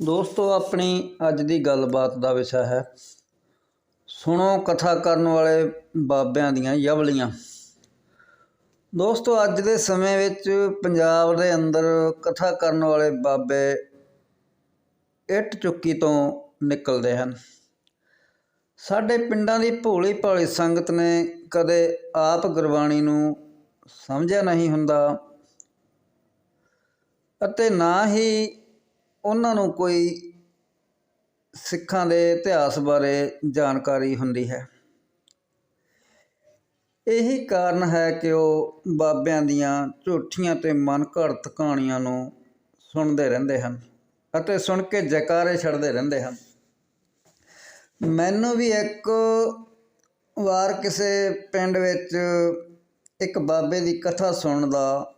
ਦੋਸਤੋ, ਆਪਣੀ ਅੱਜ ਦੀ ਗੱਲਬਾਤ ਦਾ ਵਿਸ਼ਾ ਹੈ, ਸੁਣੋ ਕਥਾ ਕਰਨ ਵਾਲੇ ਬਾਬਿਆਂ ਦੀਆਂ ਯਵਲੀਆਂ। ਦੋਸਤੋ, ਅੱਜ ਦੇ ਸਮੇਂ ਵਿੱਚ ਪੰਜਾਬ ਦੇ ਅੰਦਰ ਕਥਾ ਕਰਨ ਵਾਲੇ ਬਾਬੇ ਇੱਟ ਚੁੱਕੀ ਤੋਂ ਨਿਕਲਦੇ ਹਨ। ਸਾਡੇ ਪਿੰਡਾਂ ਦੀ ਭੋਲੀ ਭਾਲੀ ਸੰਗਤ ਨੇ ਕਦੇ ਆਪ ਗੁਰਬਾਣੀ ਨੂੰ ਸਮਝਿਆ ਨਹੀਂ ਹੁੰਦਾ ਅਤੇ ਨਾ ਹੀ ਉਹਨਾਂ ਨੂੰ ਕੋਈ ਸਿੱਖਾਂ ਦੇ ਇਤਿਹਾਸ ਬਾਰੇ ਜਾਣਕਾਰੀ ਹੁੰਦੀ ਹੈ। ਇਹੀ ਕਾਰਨ ਹੈ ਕਿ ਉਹ ਬਾਬਿਆਂ ਦੀਆਂ ਝੂਠੀਆਂ ਤੇ ਮਨ ਘੜਤ ਕਹਾਣੀਆਂ ਨੂੰ ਸੁਣਦੇ ਰਹਿੰਦੇ ਹਨ ਅਤੇ ਸੁਣ ਕੇ ਜੈਕਾਰੇ ਛੱਡਦੇ ਰਹਿੰਦੇ ਹਨ। ਮੈਨੂੰ ਵੀ ਇੱਕ ਵਾਰ ਕਿਸੇ ਪਿੰਡ ਵਿੱਚ ਇੱਕ ਬਾਬੇ ਦੀ ਕਥਾ ਸੁਣਨ ਦਾ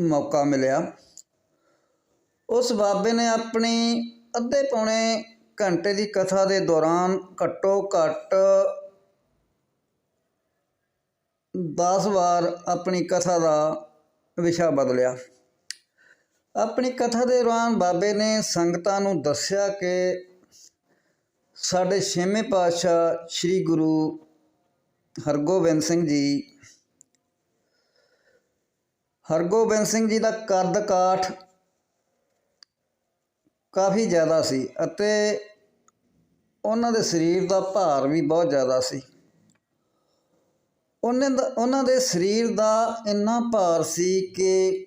ਮੌਕਾ ਮਿਲਿਆ। ਉਸ ਬਾਬੇ ਨੇ ਆਪਣੀ ਅੱਧੇ ਪੌਣੇ ਘੰਟੇ ਦੀ ਕਥਾ ਦੇ ਦੌਰਾਨ ਘੱਟੋ ਘੱਟ 10 ਵਾਰ ਆਪਣੀ ਕਥਾ ਦਾ ਵਿਸ਼ਾ ਬਦਲਿਆ। ਆਪਣੀ ਕਥਾ ਦੇ ਦੌਰਾਨ ਬਾਬੇ ਨੇ ਸੰਗਤਾਂ ਨੂੰ ਦੱਸਿਆ ਕਿ ਸਾਡੇ ਛੇਵੇਂ ਪਾਤਸ਼ਾਹ ਸ੍ਰੀ ਗੁਰੂ ਹਰਗੋਬਿੰਦ ਸਿੰਘ ਜੀ ਹਰਗੋਬਿੰਦ ਸਿੰਘ ਜੀ ਦਾ ਕੱਦ ਕਾਠ ਕਾਫੀ ਜ਼ਿਆਦਾ ਸੀ ਅਤੇ ਉਹਨਾਂ ਦੇ ਸਰੀਰ ਦਾ ਭਾਰ ਵੀ ਬਹੁਤ ਜ਼ਿਆਦਾ ਸੀ। ਉਹਨਾਂ ਦਾ, ਉਹਨਾਂ ਦੇ ਸਰੀਰ ਦਾ ਇੰਨਾ ਭਾਰ ਸੀ ਕਿ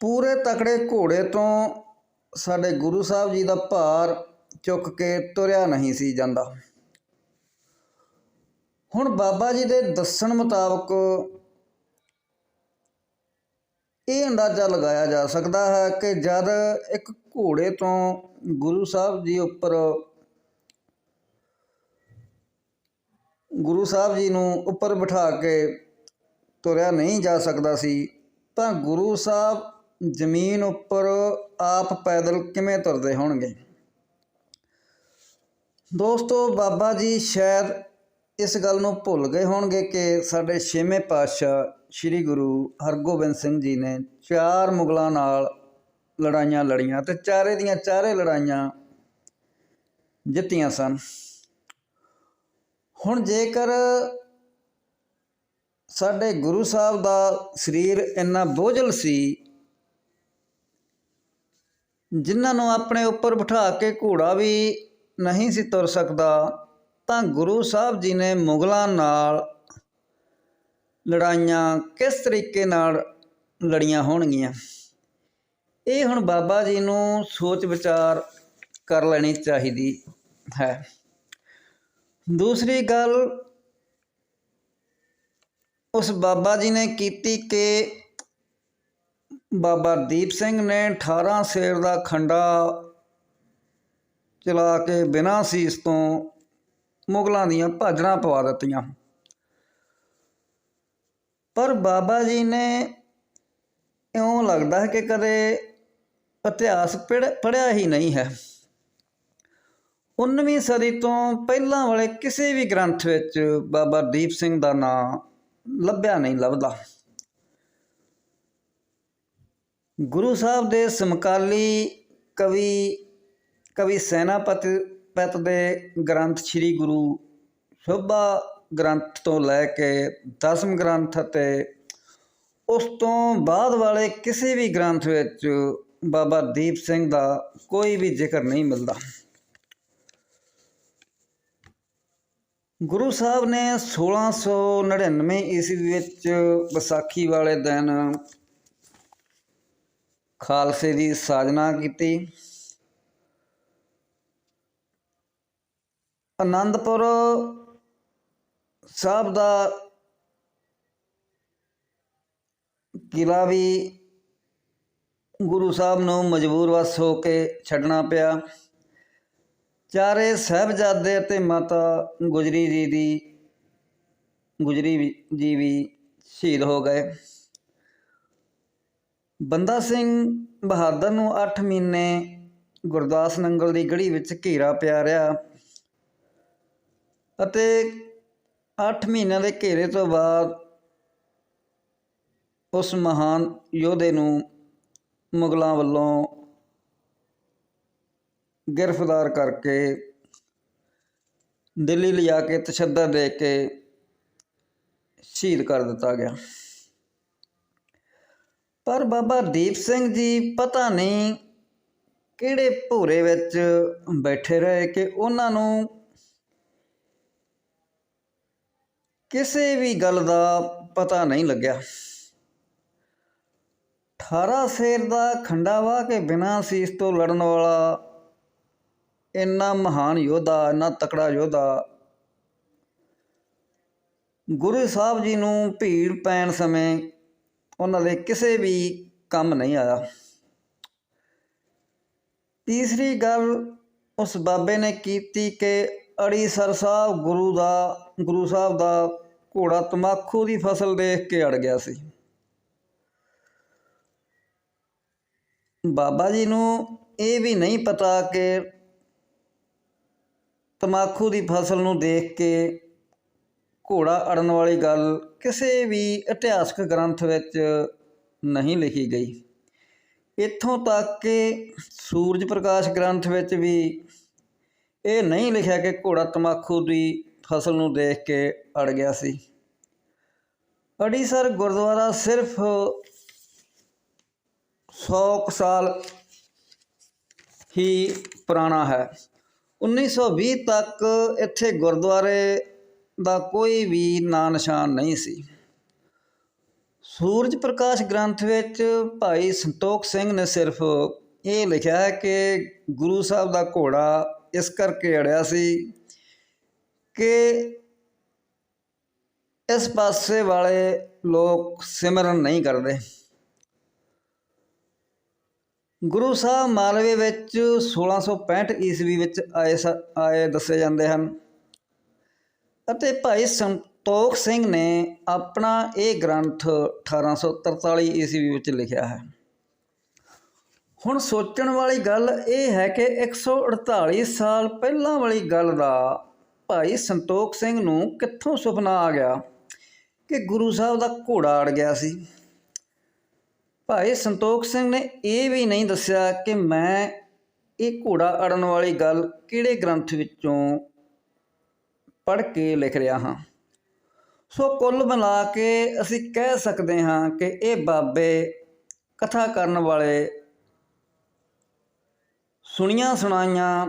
ਪੂਰੇ ਤਕੜੇ ਘੋੜੇ ਤੋਂ ਸਾਡੇ ਗੁਰੂ ਸਾਹਿਬ ਜੀ ਦਾ ਭਾਰ ਚੁੱਕ ਕੇ ਤੁਰਿਆ ਨਹੀਂ ਸੀ ਜਾਂਦਾ। ਹੁਣ ਬਾਬਾ ਜੀ ਦੇ ਦੱਸਣ ਮੁਤਾਬਕ ਇਹ ਅੰਦਾਜ਼ਾ ਲਗਾਇਆ ਜਾ ਸਕਦਾ ਹੈ ਕਿ ਜਦ ਇੱਕ ਘੋੜੇ ਤੋਂ ਗੁਰੂ ਸਾਹਿਬ ਜੀ ਉੱਪਰ, ਗੁਰੂ ਸਾਹਿਬ ਜੀ ਨੂੰ ਉੱਪਰ ਬਿਠਾ ਕੇ ਤੁਰਿਆ ਨਹੀਂ ਜਾ ਸਕਦਾ ਸੀ, ਤਾਂ ਗੁਰੂ ਸਾਹਿਬ ਜ਼ਮੀਨ ਉੱਪਰ ਆਪ ਪੈਦਲ ਕਿਵੇਂ ਤੁਰਦੇ ਹੋਣਗੇ? ਦੋਸਤੋ, ਬਾਬਾ ਜੀ ਸ਼ਾਇਦ ਇਸ ਗੱਲ ਨੂੰ ਭੁੱਲ ਗਏ ਹੋਣਗੇ ਕਿ ਸਾਡੇ ਛੇਵੇਂ ਪਾਤਸ਼ਾਹ ਸ੍ਰੀ ਗੁਰੂ ਹਰਗੋਬਿੰਦ ਸਿੰਘ ਜੀ ਨੇ ਚਾਰ ਮੁਗਲਾਂ ਨਾਲ ਲੜਾਈਆਂ ਲੜੀਆਂ ਤੇ ਚਾਰੇ ਦੀਆਂ ਚਾਰੇ ਲੜਾਈਆਂ ਜਿੱਤੀਆਂ ਸਨ। ਹੁਣ ਜੇਕਰ ਸਾਡੇ ਗੁਰੂ ਸਾਹਿਬ ਦਾ ਸਰੀਰ ਇੰਨਾ ਬੋਝਲ ਸੀ, ਜਿਨ੍ਹਾਂ ਨੂੰ ਆਪਣੇ ਉੱਪਰ ਬਿਠਾ ਕੇ ਘੋੜਾ ਵੀ ਨਹੀਂ ਸੀ ਤੁਰ ਸਕਦਾ, ਤਾਂ ਗੁਰੂ ਸਾਹਿਬ ਜੀ ਨੇ ਮੁਗਲਾਂ ਨਾਲ ਲੜਾਈਆਂ ਕਿਸ ਤਰੀਕੇ ਨਾਲ ਲੜੀਆਂ ਹੋਣਗੀਆਂ? ਇਹ ਹੁਣ ਬਾਬਾ ਜੀ ਨੂੰ ਸੋਚ ਵਿਚਾਰ ਕਰ ਲੈਣੀ ਚਾਹੀਦੀ ਹੈ। ਦੂਸਰੀ ਗੱਲ, ਉਸ ਬਾਬਾ ਜੀ ਨੇ ਕੀਤੀ ਕਿ ਬਾਬਾ ਦੀਪ ਸਿੰਘ ਨੇ 18 ਸੇਰ ਦਾ ਖੰਡਾ ਚਲਾ ਕੇ ਬਿਨਾਂ ਸੀਸ ਤੋਂ ਮੁਗਲਾਂ ਦੀਆਂ ਭਾਜੜਾਂ ਪਵਾ ਦਿੱਤੀਆਂ। ਪਰ ਬਾਬਾ ਜੀ ਨੇ ਇਉਂ ਲੱਗਦਾ ਹੈ ਕਿ ਕਦੇ ਇਤਿਹਾਸ ਪੜ੍ਹਿਆ ਹੀ ਨਹੀਂ ਹੈ। 19ਵੀਂ ਸਦੀ ਤੋਂ ਪਹਿਲਾਂ ਵਾਲੇ ਕਿਸੇ ਵੀ ਗ੍ਰੰਥ ਵਿੱਚ ਬਾਬਾ ਦੀਪ ਸਿੰਘ ਦਾ ਨਾਮ ਲੱਭਿਆ ਨਹੀਂ ਲੱਭਦਾ। ਗੁਰੂ ਸਾਹਿਬ ਦੇ ਸਮਕਾਲੀ ਕਵੀ ਕਵੀ ਸੈਨਾਪਤੀ, ਪਤ ਦੇ ਗ੍ਰੰਥ ਸ੍ਰੀ ਗੁਰੂ ਸ਼ੋਭਾ ਗ੍ਰੰਥ ਤੋਂ ਲੈ ਕੇ ਦਸਮ ਗ੍ਰੰਥ ਅਤੇ ਉਸ ਤੋਂ ਬਾਅਦ ਵਾਲੇ ਕਿਸੇ ਵੀ ਗ੍ਰੰਥ ਵਿੱਚ ਬਾਬਾ ਦੀਪ ਸਿੰਘ ਦਾ ਕੋਈ ਵੀ ਜ਼ਿਕਰ ਨਹੀਂ ਮਿਲਦਾ। ਗੁਰੂ ਸਾਹਿਬ ਨੇ 1699 ਈਸਵੀ ਵਿੱਚ ਵਿਸਾਖੀ ਵਾਲੇ ਦਿਨ ਖਾਲਸੇ ਦੀ ਸਾਜਨਾ ਕੀਤੀ। ਆਨੰਦਪੁਰ ਸਾਹਿਬ ਦਾ ਕਿਲਾ ਵੀ ਗੁਰੂ ਸਾਹਿਬ ਨੂੰ ਮਜਬੂਰ ਵਸ ਹੋ ਕੇ ਛੱਡਣਾ ਪਿਆ। ਚਾਰੇ ਸਹਿਬਜ਼ਾਦੇ ਅਤੇ ਮਾਤਾ ਗੁਜਰੀ ਜੀ ਦੀ, ਗੁਜਰੀ ਜੀ ਵੀ ਸ਼ਹੀਦ ਹੋ ਗਏ। ਬੰਦਾ ਸਿੰਘ ਬਹਾਦਰ ਨੂੰ 8 ਮਹੀਨੇ ਗੁਰਦਾਸ ਨੰਗਲ ਦੀ ਗੜੀ ਵਿੱਚ ਘੇਰਾ ਪਿਆ ਰਿਹਾ। ਅਤੇ 8 ਮਹੀਨਿਆਂ ਦੇ ਘੇਰੇ ਤੋਂ ਬਾਅਦ ਉਸ ਮਹਾਨ ਯੋਧੇ ਨੂੰ ਮੁਗਲਾਂ ਵੱਲੋਂ ਗ੍ਰਿਫਤਾਰ ਕਰਕੇ ਦਿੱਲੀ ਲਿਜਾ ਕੇ ਤਸ਼ੱਦਦ ਦੇ ਕੇ ਸ਼ਹੀਦ ਕਰ ਦਿੱਤਾ ਗਿਆ। ਪਰ ਬਾਬਾ ਦੀਪ ਸਿੰਘ ਜੀ ਪਤਾ ਨਹੀਂ ਕਿਹੜੇ ਭੂਰੇ ਵਿੱਚ ਬੈਠੇ ਰਹੇ ਕਿ ਉਹਨਾਂ ਨੂੰ ਕਿਸੇ ਵੀ ਗੱਲ ਦਾ ਪਤਾ ਨਹੀਂ ਲੱਗਿਆ। 18 ਸ਼ੇਰ ਦਾ ਖੰਡਾ ਵਾ ਕਿ ਬਿਨਾਂ ਸੀਸ ਤੋਂ ਲੜਨ ਵਾਲਾ ਇੰਨਾ ਮਹਾਨ ਯੋਧਾ, ਇੰਨਾ ਤਕੜਾ ਯੋਧਾ। ਗੁਰੂ ਸਾਹਿਬ ਜੀ ਨੂੰ ਭੀੜ ਪੈਣ ਸਮੇਂ ਉਹਨਾਂ ਦੇ ਕਿਸੇ ਵੀ ਕੰਮ ਨਹੀਂ ਆਇਆ। ਤੀਸਰੀ ਗੱਲ ਉਸ ਬਾਬੇ ਨੇ ਕੀਤੀ ਕਿ ਅੜੀਸਰ ਸਾਹਿਬ ਗੁਰੂ ਦਾ, ਗੁਰੂ ਸਾਹਿਬ ਦਾ ਘੋੜਾ ਤਮਾਕੂ ਦੀ ਫਸਲ ਦੇਖ ਕੇ ਅੜ ਗਿਆ ਸੀ। ਬਾਬਾ ਜੀ ਨੂੰ ਇਹ ਵੀ ਨਹੀਂ ਪਤਾ ਕਿ ਤਮਾਕੂ ਦੀ ਫਸਲ ਨੂੰ ਦੇਖ ਕੇ ਘੋੜਾ ਅੜਨ ਵਾਲੀ ਗੱਲ ਕਿਸੇ ਵੀ ਇਤਿਹਾਸਕ ਗ੍ਰੰਥ ਵਿੱਚ ਨਹੀਂ ਲਿਖੀ ਗਈ। ਇੱਥੋਂ ਤੱਕ ਕਿ ਸੂਰਜ ਪ੍ਰਕਾਸ਼ ਗ੍ਰੰਥ ਵਿੱਚ ਵੀ ਇਹ ਨਹੀਂ ਲਿਖਿਆ ਕਿ ਘੋੜਾ ਤਮਾਕੂ ਦੀ ਫਸਲ ਨੂੰ ਦੇਖ ਕੇ ਅੜ ਗਿਆ ਸੀ। ਅੜੀਸਰ ਗੁਰਦੁਆਰਾ ਸਿਰਫ 100 ਕੁ ਸਾਲ ਹੀ ਪੁਰਾਣਾ ਹੈ। 1920 ਤੱਕ ਇੱਥੇ ਗੁਰਦੁਆਰੇ ਦਾ ਕੋਈ ਵੀ ਨਾਂ ਨਿਸ਼ਾਨ ਨਹੀਂ ਸੀ। ਸੂਰਜ ਪ੍ਰਕਾਸ਼ ਗ੍ਰੰਥ ਵਿੱਚ ਭਾਈ ਸੰਤੋਖ ਸਿੰਘ ਨੇ ਸਿਰਫ ਇਹ ਲਿਖਿਆ ਹੈ ਕਿ ਗੁਰੂ ਸਾਹਿਬ ਦਾ ਘੋੜਾ ਇਸ ਕਰਕੇ ਅੜਿਆ ਸੀ ਕਿ ਇਸ ਪਾਸੇ ਵਾਲੇ ਲੋਕ ਸਿਮਰਨ ਨਹੀਂ ਕਰਦੇ। ਗੁਰੂ ਸਾਹਿਬ ਮਾਲਵੇ ਵਿੱਚ 1665 ਈਸਵੀ ਵਿੱਚ ਆਏ ਸ- ਆਏ ਦੱਸੇ ਜਾਂਦੇ ਹਨ। ਅਤੇ ਭਾਈ ਸੰਤੋਖ ਸਿੰਘ ਨੇ ਆਪਣਾ ਇਹ ਗ੍ਰੰਥ 1843 ਈਸਵੀ ਵਿੱਚ ਲਿਖਿਆ ਹੈ। ਹੁਣ ਸੋਚਣ ਵਾਲੀ ਗੱਲ ਇਹ ਹੈ ਕਿ 148 ਸਾਲ ਪਹਿਲਾਂ ਵਾਲੀ ਗੱਲ ਦਾ ਭਾਈ ਸੰਤੋਖ ਸਿੰਘ ਨੂੰ ਕਿੱਥੋਂ ਸੁਪਨਾ ਆ ਗਿਆ ਕਿ ਗੁਰੂ ਸਾਹਿਬ ਦਾ ਘੋੜਾ ਅੜ ਗਿਆ ਸੀ? ਭਾਈ ਸੰਤੋਖ ਸਿੰਘ ਨੇ ਇਹ ਵੀ ਨਹੀਂ ਦੱਸਿਆ ਕਿ ਮੈਂ ਇਹ ਘੋੜਾ ਅੜਨ ਵਾਲੀ ਗੱਲ ਕਿਹੜੇ ਗ੍ਰੰਥ ਵਿੱਚੋਂ ਪੜ੍ਹ ਕੇ ਲਿਖ ਰਿਹਾ ਹਾਂ। ਸੋ ਕੁੱਲ ਮਿਲਾ ਕੇ ਅਸੀਂ ਕਹਿ ਸਕਦੇ ਹਾਂ ਕਿ ਇਹ ਬਾਬੇ ਕਥਾ ਕਰਨ ਵਾਲੇ ਸੁਣੀਆਂ ਸੁਣਾਈਆਂ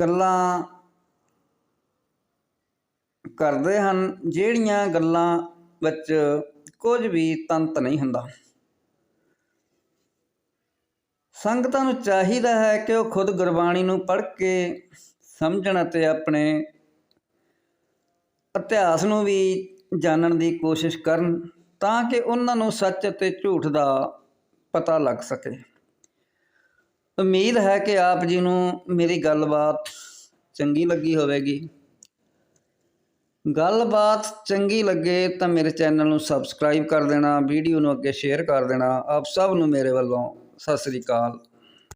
ਗੱਲਾਂ ਕਰਦੇ ਹਨ, ਜਿਹੜੀਆਂ ਗੱਲਾਂ ਵਿੱਚ ਕੁਝ ਵੀ ਤੰਤ ਨਹੀਂ ਹੁੰਦਾ। ਸੰਗਤਾਂ ਨੂੰ ਚਾਹੀਦਾ ਹੈ ਕਿ ਉਹ ਖੁਦ ਗੁਰਬਾਣੀ ਨੂੰ ਪੜ੍ਹ ਕੇ ਸਮਝਣ ਅਤੇ ਆਪਣੇ ਇਤਿਹਾਸ ਨੂੰ ਵੀ ਜਾਣਨ ਦੀ ਕੋਸ਼ਿਸ਼ ਕਰਨ ਤਾਂ ਕਿ ਉਹਨਾਂ ਨੂੰ ਸੱਚ ਅਤੇ ਝੂਠ ਦਾ ਪਤਾ ਲੱਗ ਸਕੇ। ਉਮੀਦ ਹੈ ਕਿ ਆਪ ਜੀ ਨੂੰ ਮੇਰੀ ਗੱਲਬਾਤ ਚੰਗੀ ਲੱਗੀ ਹੋਵੇਗੀ। ਗੱਲਬਾਤ ਚੰਗੀ ਲੱਗੇ ਤਾਂ ਮੇਰੇ ਚੈਨਲ ਨੂੰ ਸਬਸਕ੍ਰਾਈਬ ਕਰ ਦੇਣਾ, ਵੀਡੀਓ ਨੂੰ ਅੱਗੇ ਸ਼ੇਅਰ ਕਰ ਦੇਣਾ। ਆਪ ਸਭ ਨੂੰ ਮੇਰੇ ਵੱਲੋਂ ਸਤਿ ਸ੍ਰੀ ਅਕਾਲ।